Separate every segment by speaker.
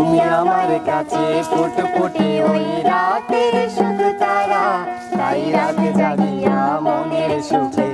Speaker 1: তুমি আমার কাছে ফুট ফুটে ওই রাতের সুখ তারা। তাই রাত জাগিয়া মনের সুখে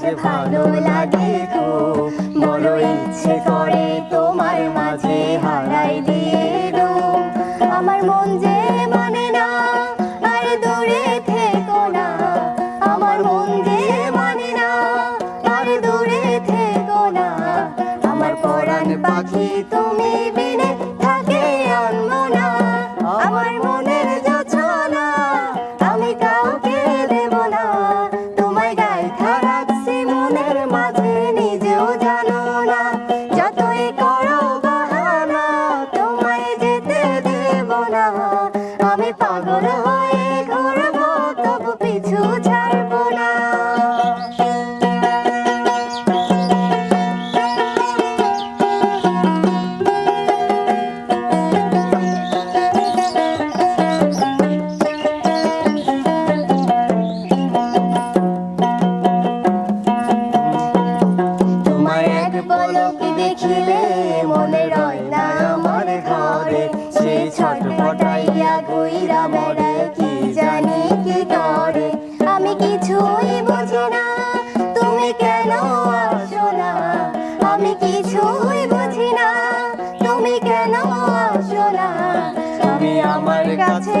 Speaker 1: সমাজ ভালো লাগে খুব বড় ইচ্ছে করে তোমার মাঝে হারাই দিয়ে। আমার মন যে মানে না, আর দূরে থেকো না। আমার মন যে মানে না, আর দূরে থেকো না। আমার পরাণ পাখি তুমি মাঝে নিজেও জানো না যতই করো বাহানা তোমায় যেতে দেব না। আমি পাগল পলক দেখিলে মনে রয় না আমার ঘরে। সেই ছটপটাইয়া গইরা বেড়ে কি জানি কি করে? আমি কিছুই বুঝি না তুমি কেন আসো না? আমি কিছুই বুঝি না তুমি কেন আসো না? তুমি আমার কাছে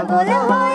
Speaker 1: পাগল হয়।